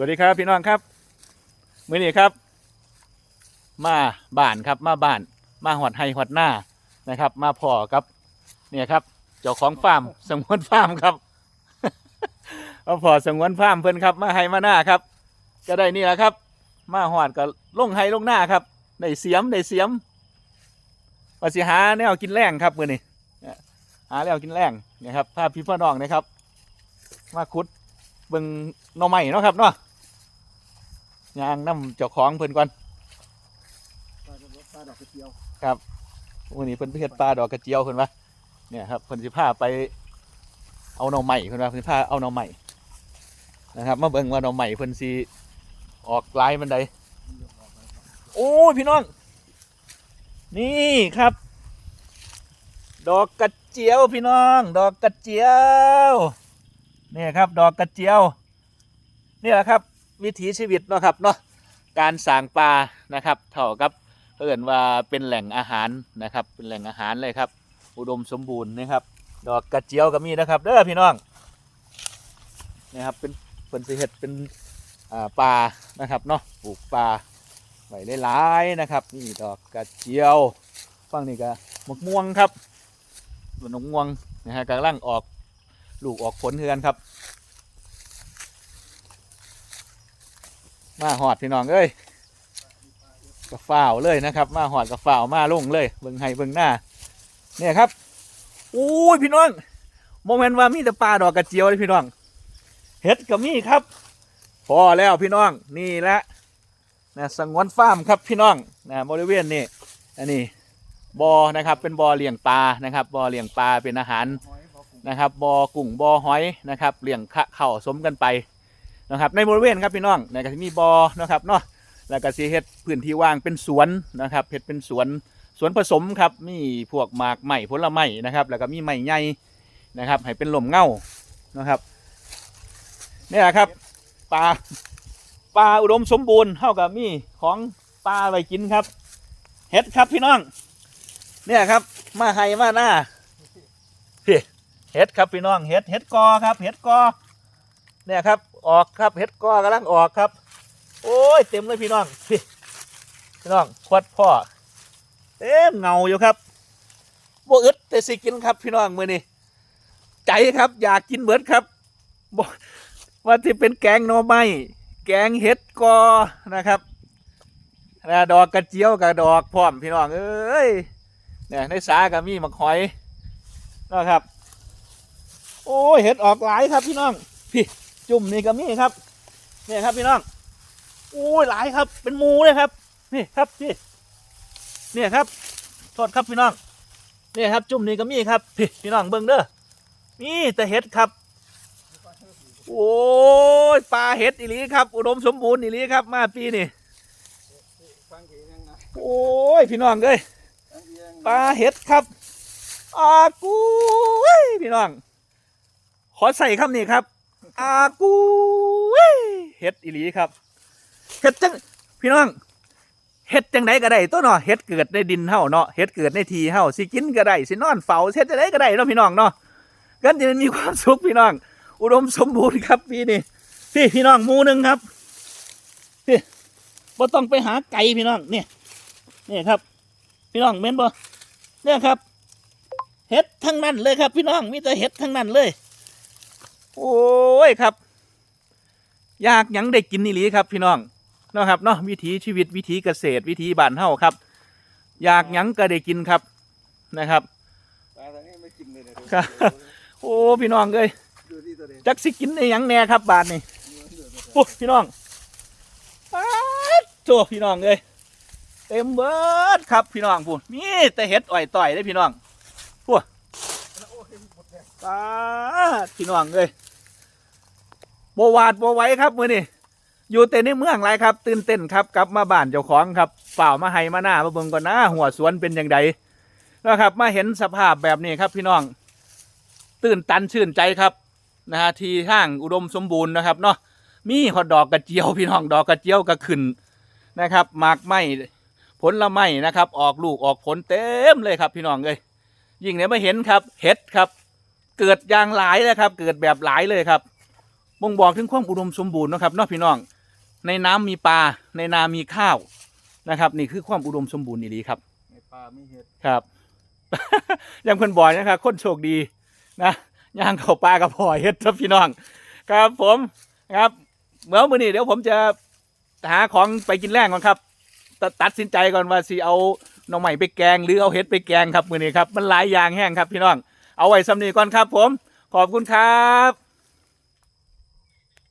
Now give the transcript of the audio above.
สวัสดีครับพี่น้องครับ มื้อนี้ครับ มาบ้านครับมาบ้าน มาหอดไฮหอดหน้านะครับ มาพอกับ เนี่ยครับ เจ้าของฟาร์มสงวนฟาร์มครับมาพอสงวนฟาร์มเพิ่นครับ มาไฮมาหน้าครับ ก็ได้นี่แหละครับ มาหอดก็ลงไฮลงหน้าครับได้เสียมได้เสียมว่าสิหาแนวกินแรงครับมื้อนี้หาแนวกินแรงเนี่ยครับพาพพี่พ่อน้องนะครับ มาขุดเบิ่งหน่อไม้เนาะครับเนาะ ยางน้ำเจ้าของเพิ่นก่อนปลาดอกปลาดอกกระเจียววันนี้เพิ่นไปเฮ็ดปลาดอกกระเจียวเพิ่นว่าเนี่ยครับเพิ่นสิพาไป เอาหน่อไม้เพิ่นว่าเพิ่นพาเอาหน่อไม้นะครับมาเบิ่งว่าหน่อไม้เพิ่นสิออกลายมันใดโอ้ยพี่น้องนี่ครับ ดอกกระเจียวพี่น้อง ดอกกระเจียวเนี่ยครับ ดอกกระเจียวนี่แหละครับ วิถีชีวิตเนาะครับเนาะการสางปลานะครับเท่ากับเพื่อนว่าเป็นแหล่งอาหารนะครับ เป็นแหล่งอาหารเลยครับ อุดมสมบูรณ์นะครับ ดอกกระเจียวก็มีนะครับเด้อพี่น้องนะครับเป็นเป็นสิเห็ดเป็นปลานะครับเนาะปลูกปลาไว้หลายๆนะครับ นี่ดอกกระเจียวฝั่งนี้ก็มะม่วงครับส่วนมะม่วงนะฮะกำลังออกลูกออกผลเฮือนครับ มาหอดพี่น้องเอ้ยกระฝ่าวเลยนะครับ มาหอดกระฝ่าวมาลงเลยเบิ่งให้เบิ่งหน้า เนี่ยครับอู้ยพี่น้องโมเมนต์ว่ามีแต่ปลาดอกกระเจียวเลยพี่น้องเห็ดก็มีครับ พอแล้วพี่น้องนี่แหละนะสังวนฟาร์มครับพี่น้องนะบริเวณนี้อันนี้บอ่อนะครับ เป็นบ่อเลี้ยงปลานะครับบ่อเลี้ยงปลาเป็นอาหารนะครับบอ่อกุ้งบอ่อหอยนะครับเลี้ยงขะเข่าสมกันไป นะครับในบริเวณครับพี่น้องนะก็จะมีบอ่อนะครับเนาะแล้วก็สิเฮ็ดพื้นที่ว่างเป็นสวนนะครับเฮ็ดเป็นสวนสวนผสมครับมีพวกหมากไม้ผลไม้นะครับ แล้วก็มีไม้ใหญ่นะครับให้เป็นลมเงานะครับนี่แหละครับปลาปลาอุดมสมบูรณ์เท่ากับมีของปลาไว้กินครับเฮ็ดครับพี่น้องเนี่ยครับ มาให้มาหน้าเฮ็ดครับพี่น้องเฮ็ดเฮ็ดกอครับเฮ็ดกอ เนี่ยครับ ออกครับเฮ็ดก้อกำลังออกครับ โอ้ยเต็มเลยพี่น้องพี่พี่น้องควัดพ่อเต็มเงาอยู่ครับบ่อึดแต่สิกินครับ พี่น้องมือนี้ใจครับอยากกินเบิดครับบว่าที่เป็นแกงหน่อไม้แกงเห็ดกอนะครับแล้วดอกกระเจียวกับดอกพร้อมพี่น้องเอ้ยเนี่ยในสากับมีมักหอยนะครับ โอ้ยเห็ดออกหลายครับพี่น้องพี่ จุ่มนี่ก็มีครับเนี่ยครับพี่น้องโอ้ยหลายครับ เป็นมูเลยครับ นี่ครับพี่เนี่ยครับโทษครับพี่น้องเนี่ยครับ จุ่มนี่ก็มีครับ พี่พี่น้องเบิ้งเด้อมีแต่เห็ดครับโอ้ยปลาเห็ดอีหลีครับ อุดมสมบูรณ์อีหลีครับ มาปีนี่โอ้ยพี่น้องเอ้ยปลาเห็ดครับอากูยพี่น้อง ขอใส่คำนี้ครับ อากูเว้ยเห็ดอีหลีครับเห็ดจังพี่น้องเห็ดจังไดก็ได้ตัวเนาะเห็ดเกิดในดินเฮาเนาะเห็ดเกิดในทีเฮาสิกินก็ได้สินอนเฝ้าเฮ็ดจังไดก็ได้เนาะพี่น้องเนาะกันจะมีความสุขพี่น้อง อุดมสมบูรณ์ครับพี่นี่พี่พี่น้องหมูหนึ่งครับพี่บ่ต้องไปหาไก่พี่น้องเนี่ยนี่ครับ พี่น้องเม่นบ่เนี่ยครับเห็ดทั้งนั้นเลยครับ พี่น้องมีแต่เห็ดทั้งนั้นเลย โอ้ยครับ อยากหยังได้กินนี่หลีครับ พี่น้องเนาะครับเนาะวิถีชีวิตวิถีเกษตรวิถีบ้านเฮาครับ อยากหยังก็ได้กินครับนะครับปลาทางนี้ไม่กินเลยเนี่ยครับ โอ้พี่น้องเอ้ยดูที่ตัวเด่นจักสิกินได้หยังแน่ครับบาทนี่โอ้พี่น้องป๊าดโจพี่น้องเอ้ยเต็มเบิดครับพี่น้องพูดมีแต่เห็ดอ่อยต่อยได้พี่น้องพูดป๊าดพี่น้องเอ้ย บวาดบไหว้ครับมือนี่อยู่แต่ในเมืองไรครับ ตื่นเต้นครับกลับมาบ้านเจ้าของครับเปล่ามาให้มาหน้ามาเบิ่งก่อนนะหัวสวนเป็นยังไงนะครับ มาเห็นสภาพแบบนี้ครับพี่น้อง ตื่นตันชื่นใจครับนะฮะที่ห้างอุดมสมบูรณ์นะครับเนาะมีหอดดอกกระเจียวพี่น้องดอกกระเจียวก็ขึ้นนะครับหมากไม้ผลละไม้นะครับ ออกลูกออกผลเต็มเลยครับ พี่น้องเลยยิ่งเนี่ยไม่เห็นครับเห็ดครับ เกิดอย่างหลายเลยครับ เกิดแบบหลายเลยครับ บ่งบอกถึงความอุดมสมบูรณ์เนาะครับเนาะพี่น้อง ในน้ำมีปลาในนามีข้าวนะครับนี่คือความอุดมสมบูรณ์ดีครับในป่าไม่เห็ดครับยังเพิ่นบอกนะครับคนโชคดีนะย่างเข้าปลากับพ่อเฮ็ดครับพี่น้อง ครับผมครับเมื่อมื้อนี้เดี๋ยวผมจะหาของไปกินแรงก่อนครับตตัดสินใจก่อนว่าสิเอาหน่อใหม่ไปแกงหรือเอาเห็ดไปแกงครับมื้อนี้ครับมันหลายอย่างแห้งครับพี่น้อง เอาไว้สำนีก่อนครับผม ขอบคุณครับ